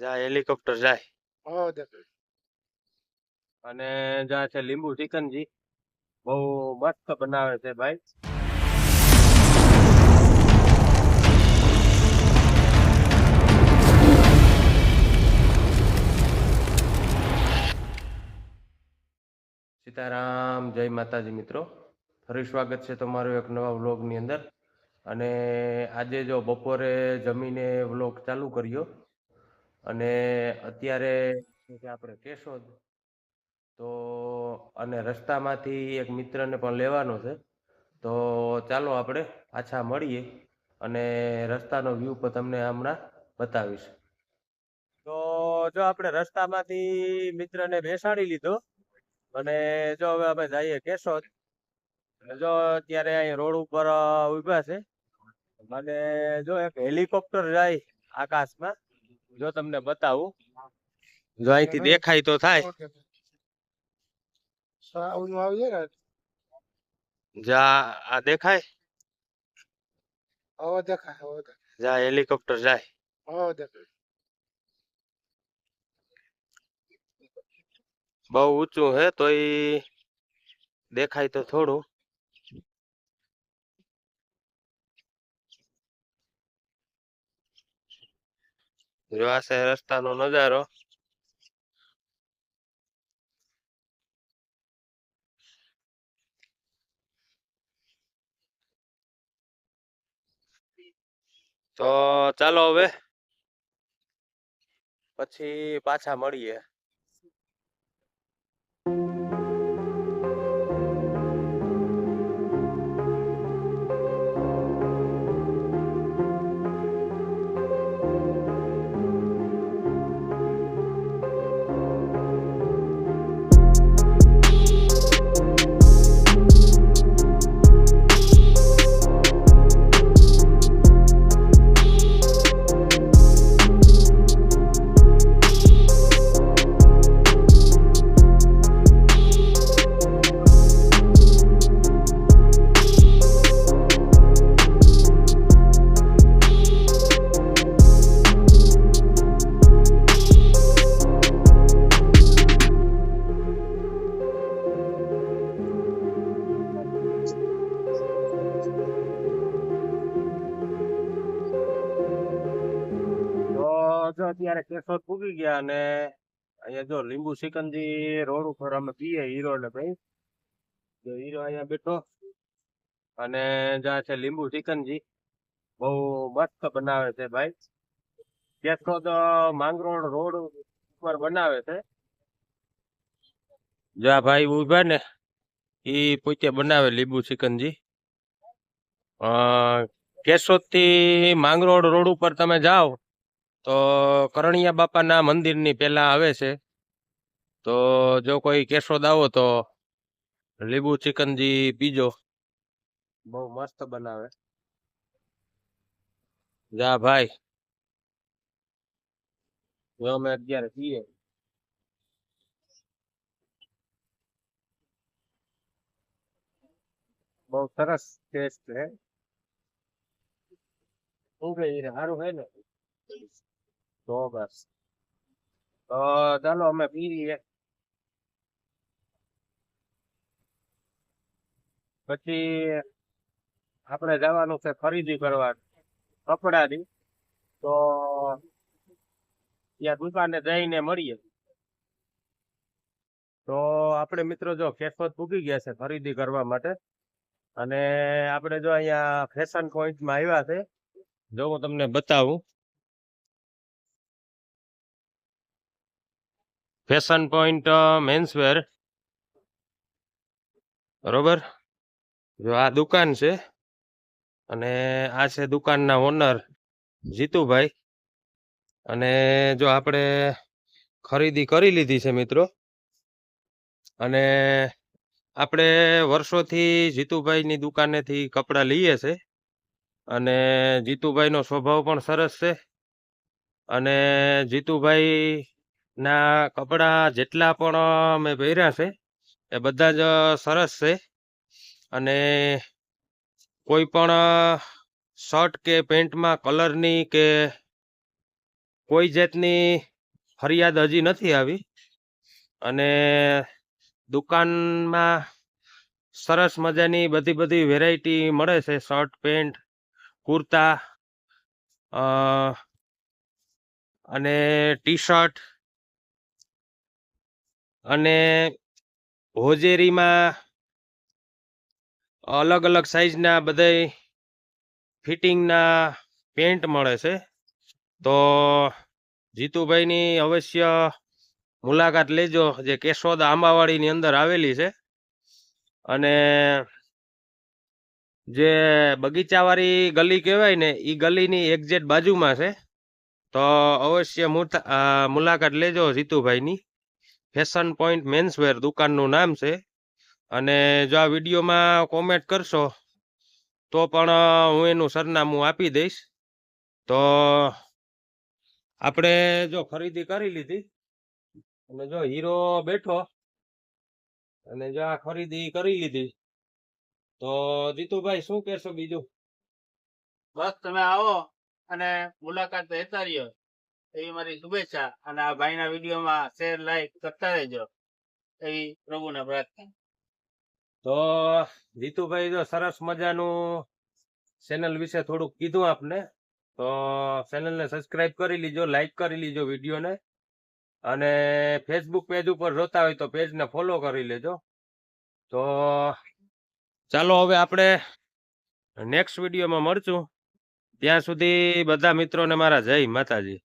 જાય હેલિકોપ્ટર જાય. અને જ્યાં છે લીંબુ ચિકનજી. બહુ મસ્ત બનાવે છે ભાઈ. સીતારામ જય માતાજી મિત્રો. ફરી સ્વાગત છે તમારું એક નવા વ્લોગની અંદર. અને આજે જો બપોરે જમીને વ્લોગ ચાલુ કર્યો અને અત્યારે આપણે, કેશોદ. તો અને રસ્તામાંથી એક મિત્રને પણ લેવાનો છે. તો ચાલો આપણે પાછા મળીએ અને રસ્તાનો વ્યૂ પણ તમને હમણાં બતાવીશ. તો જો આપણે રસ્તામાંથી મિત્રને બેસાડી લીધો અને જો હવે અમે જઈએ કેશોદ. જો અત્યારે અહીં રોડ ઉપર ઊભા છે. અને જો એક હેલિકોપ્ટર જાય આકાશમાં જો તમને બતાવું જો અહીંથી દેખાય તો થાય. જા આ દેખાય? હવે દેખાય હવે દેખાય. જા હેલિકોપ્ટર જાય. હવે દેખાય. બહુ ઊંચું હે તોય દેખાય તો થોડું. જો આ છે રસ્તાનો નજારો. તો ચાલો હવે. પછી પાછા મળીએ. અત્યારે કેશોદ પૂગી ગયા અને અહીંયા જો લીંબુ સિકંજી રોડ ઉપર અમે પીએ હીરો ને ભાઈ. જો હીરો અહીંયા બેઠો અને જ્યાં છે લીંબુ સિકંજી. બહુ મસ્ત બનાવે છે ભાઈ. કેશોદ માંગરોળ રોડ ઉપર બનાવે છે. જ્યાં ભાઈ ઊભા ને ઈ પોતે બનાવે લીંબુ સિકંજી. કેશોદથી માંગરોળ રોડ ઉપર તમે જાઓ તો કરણિયા બાપાના મંદિરની પેલા આવે છે. તો જો કોઈ કેશોદ આવો તો લીંબુ ચિકનજી પીજો. બહુ મસ્ત બનાવે. જા ભાઈ. અમે અત્યારે પીએ બહુ સરસ ટેસ્ટ છે. શું સારું હે ને. તો બસ. તો ચાલો અમે પીએ પછી આપણે જવાનું છે ખરીદી કરવા કપડાની. તો ત્યાં દુકાને જઈને મળીએ. તો આપણે મિત્રો જો કેશોદ પૂકી ગયા છે ખરીદી કરવા માટે. અને આપણે જો અહીંયા ફેશન પોઈન્ટમાં આવ્યા છે, જો હું તમને બતાવું. ફેશન પોઈન્ટ મેન્સવેર બરોબર? જો આ દુકાન છે, અને આ છે દુકાનના ઓનર જીતુભાઈ. અને જો આપણે ખરીદી કરી લીધી છે મિત્રો, અને આપણે વર્ષોથી જીતુભાઈની દુકાનેથી કપડાં લઈએ છે, અને જીતુભાઈનો સ્વભાવ પણ સરસ છે, અને જીતુભાઈ ના, કપડાં જેટલા પણ મેં પહેર્યા છે, એ બધા જ સરસ છે. અને કોઈ પણ શર્ટ કે પેન્ટમાં કલરની કે કોઈ જાતની ફરિયાદ હજી નથી આવી. અને દુકાનમાં સરસ મજાની બધી બધી વેરાયટી મળે છે, શર્ટ, પેન્ટ, કુર્તા અને ટી શર્ટ અને હોજેરીમાં અલગ અલગ સાઈઝના બધાય ફિટિંગના પેન્ટ મળે છે. તો જીતુભાઈની અવશ્ય મુલાકાત લેજો, જે કેશોદ આંબાવાડીની અંદર આવેલી છે. અને જે બગીચાવાળી ગલી કહેવાય ને એ ગલીની એક્ઝેક્ટ બાજુમાં છે. તો અવશ્ય મુલાકાત લેજો જીતુભાઈની. ફેશન પોઈન્ટ મેન્સવેર દુકાનનું નામ છે. અને જો આ વિડીયોમાં કોમેન્ટ કરશો, તો પણ હું એનું સરનામું આપી દઈશ. તો, આપણે જો ખરીદી કરી લીધી. અને જો હીરો બેઠો. અને જો આ ખરીદી કરી લીધી. તો જીતુભાઈ, શું કહેશો બીજું? બસ, તમે આવો અને મુલાકાત રહેતા રહ્યો. એવી મારી શુભેચ્છા અને આ ભાઈના વિડીયોમાં શેર લાઈક કરતા રહેજો. એવી પ્રભુને પ્રાર્થના. તો જીતુભાઈ જો સરસ મજાનું ચેનલ વિશે થોડુંક કીધું આપને, તો ચેનલને સબસ્ક્રાઇબ કરી લીજો લાઈક કરી લીજો વિડીયોને. અને ફેસબુક પેજ ઉપર જોતા હોય તો પેજને ફોલો કરી લેજો. તો ચાલો હવે આપણે નેક્સ્ટ વિડીયોમાં મળશું. ત્યાં સુધી બધા મિત્રોને મારા જય માતાજી.